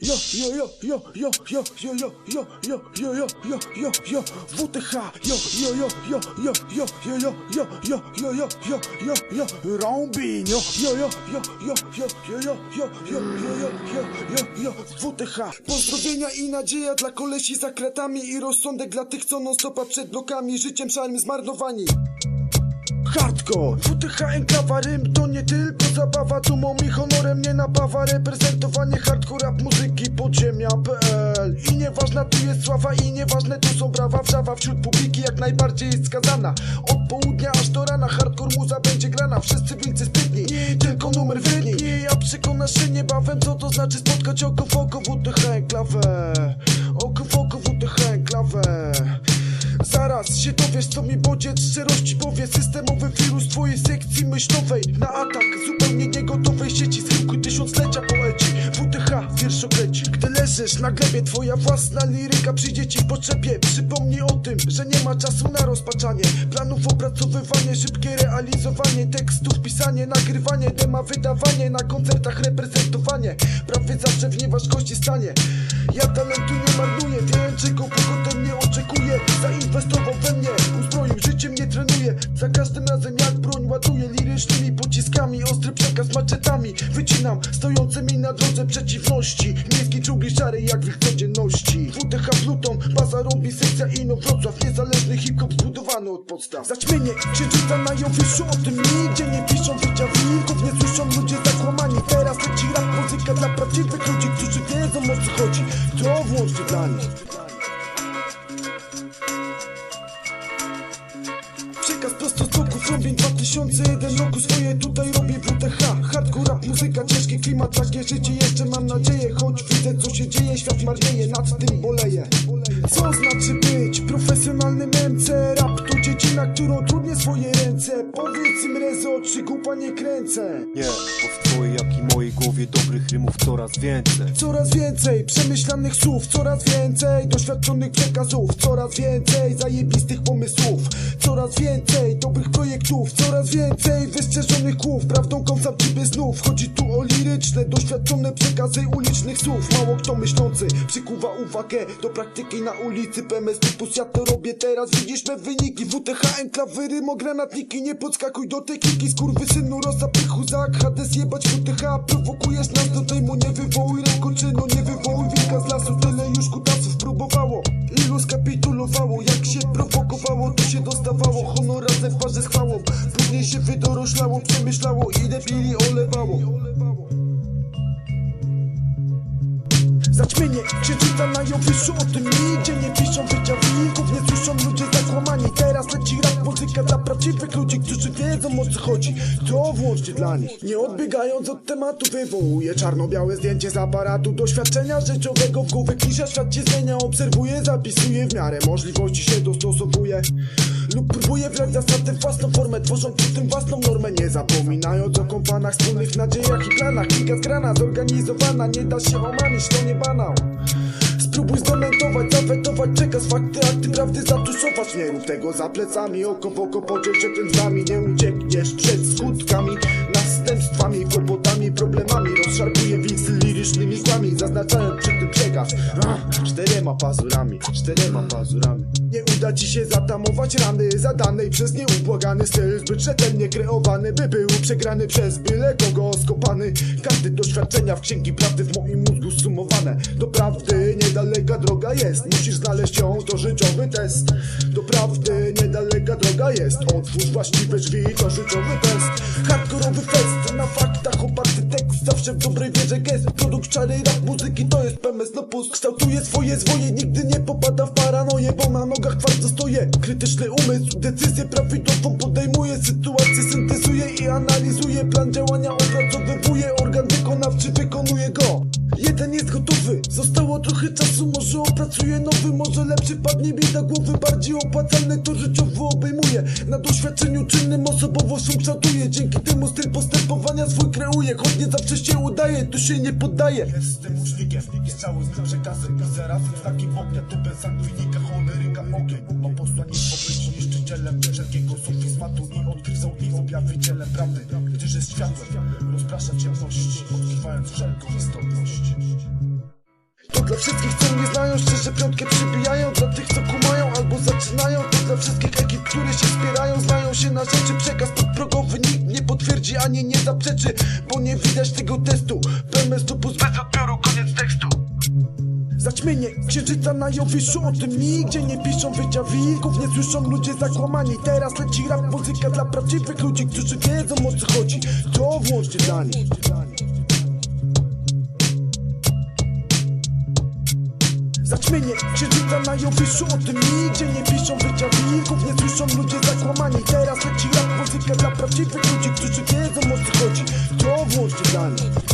jo, jo, jo, jo, jo, jo, jo, jo, jo, jo, jo, jo, jo, jo, jo, WTH, jo, jo, jo, jo, jo, jo, jo, jo, jo, jo, jo, jo, jo, jo, jo, Rąbin, jo, jo, jo, jo, jo, jo, jo, jo, jo, jo, jo, jo, jo, jo, jo, WTH. Pozdrowienia i nadzieja dla kolesi za kratami i rozsądek dla tych, co non stopa przed blokami, życiem szarym zmarnowani. Hardcore WTH enklawa rym to nie tylko zabawa. Dumą i honorem nie napawa Reprezentowanie hardcore rap muzyki podziemia.pl I nieważna tu jest sława i nieważne tu są brawa. Wrzawa wśród publiki jak najbardziej jest skazana. Od południa aż do rana hardcore muza będzie grana. Wszyscy wilcy sprytni, nie tylko numer wydni. Nie ja przekonasz się niebawem co to znaczy spotkać oko w oko niegotowej sieci Schyłku tysiąclecia poeci. WTH wierszokreci Gdy leżysz na glebie twoja własna liryka Przyjdzie ci w potrzebie. Przypomnij o tym, że nie ma czasu na rozpaczanie Planów opracowywanie, szybkie realizowanie Tekstów, pisanie, nagrywanie Dema wydawanie, na koncertach reprezentowanie. Prawie zawsze w nieważkości stanie. Ja talentu nie marnuję Wiem czego pogodę mnie oczekuje Szary jak w ich codzienności. WTH w lutą, baza robi sekcja ino Wrocław. Niezależny hip-hop zbudowany od podstaw. Zaćmienie księżyca na Jowiszu O tym nigdzie nie piszą Wycia wilków nie słyszą ludzie zakłamani. Teraz leci rap muzyka dla prawdziwych ludzi Którzy wiedzą o co chodzi. To włącznie dla nich Robię 2001 roku swoje tutaj robię WTH Hardcore rap, muzyka, ciężki klimat Takie życie jeszcze mam nadzieję. Choć widzę co się dzieje, świat marnieje Nad tym boleję. Co znaczy być profesjonalnym MC? Rap to dziedzina, którą trudnie swoje ręce Powiedz im rezo, czy głupa nie kręcę Nie, bo w twojej jak i mojej głowie dobrych rymów coraz więcej Coraz więcej przemyślanych słów, coraz więcej doświadczonych przekazów, coraz więcej zajebistych pomysłów, coraz więcej dobrych projektów, coraz więcej wystrzeżonych kłów, prawdą kąsam ciebie znów. Chodzi tu o liryczne, doświadczone przekazy ulicznych słów. Mało kto myślący przykuwa uwagę do praktyki na ulicy. PMS typus ja to robię teraz, widzisz me wyniki. WTH, enklawy, rymo, granatniki, nie podskakuj do tej kiki, skurwysynu, rozapychu, zak, Hades jebać WTH, prowokujesz nas do tejmu, nie wywołuj rękoczynu, nie wywołuj wilka z lasu, tyle już kutasów próbowało. Ilu skapitulowało, jak się prowokowało, Jowiszu O tym nigdzie nie piszą Wycia wilków nie słyszą ludzie zakłamani. Teraz leci rap muzyka dla prawdziwych ludzi Którzy wiedzą o co chodzi. To włącznie dla nich Nie odbiegając od tematu wywołuję Czarno-białe zdjęcie z aparatu Doświadczenia życiowego. W głowie Klisze świat się zmienia Obserwuję, zapisuję w miarę możliwości się dostosowuję. Lub próbuję wlać zasadę w własną formę Tworząc przy tym własną normę Nie zapominając o kompanach Wspólnych nadziejach i planach. Kliga zgrana, zorganizowana Nie da się omamić, to nie banał Spróbuj zdementować, zawetować Przekaz fakty, akty prawdy zatuszować. Nie rób tego za plecami Oko w oko podziel się tym z nami. Nie uciekniesz przed skutkami Następstwami, kłopotami, problemami. Rozszarpuję wilcy lirycznymi złami. Zaznaczając przy tym przekaz Czterema pazurami, czterema pazurami. Nie uda ci się zatamować rany Zadanej przez nieubłagany styl. Zbyt rzetelnie kreowany By był przegrany przez byle kogo skopany. Każdy doświadczenia w księgi prawdy W moim mózgu sumowane. Do prawdy niedaleka droga jest Musisz znaleźć ją, to życiowy test. Do prawdy niedaleka droga jest Otwórz właściwe drzwi, to życiowy test. Hardkorowy fest, na faktach oparty tekst Zawsze w dobrej wierze gest. Produkt czary rap muzyki to jest PMS no pust. Kształtuje swoje zwoje, nigdy nie popada w paranoję Bo na nogach twardo stoję. Krytyczny umysł, decyzję prawidłową podejmuje Sytuację syntezuje i analizuje. Plan działania opracowywuje Organ wykonawczy wykonuje go Jeden jest gotowy, zostało trochę czasu Może opracuję nowy, może lepszy padnie mi do głowy Bardziej opłacalny to życiowo obejmuje. Na doświadczeniu czynnym osobowość kształtuje Dzięki temu styl postępowania swój kreuje. Choć nie zawsze się udaje, to się nie poddaje. Jestem ucznikiem i cały z tym przekazem I zarazem z takim ognia Tu bez anglinika, choleryka, ogień. Mam posłannictwo być niszczycielem Wszelkiego sofizmatu i odkryzą i objawicielem prawdy. Gdyż jest światłem Rozprasza ciemności Odkrywając wszelką istotność. Wszystkich co mnie znają Szczerze piątkę przybijają. Dla tych co kumają albo zaczynają To dla wszystkich ekip, które się wspierają. Znają się na rzeczy, przekaz podprogowy Nikt nie potwierdzi ani nie zaprzeczy Bo nie widać tego testu Na Jowiszu O tym nigdzie nie piszą wydziawików Nie słyszą ludzie zakłamani. Teraz leci rap, muzyka dla prawdziwych ludzi Którzy wiedzą o co chodzi. To włącznie dla nich. Zaćmienie księżyca na Jowiszu O tym nigdzie nie piszą wydziawików Nie słyszą ludzie zakłamani. Teraz leci rap, muzyka dla prawdziwych ludzi Którzy wiedzą o co chodzi. To włącznie dla nich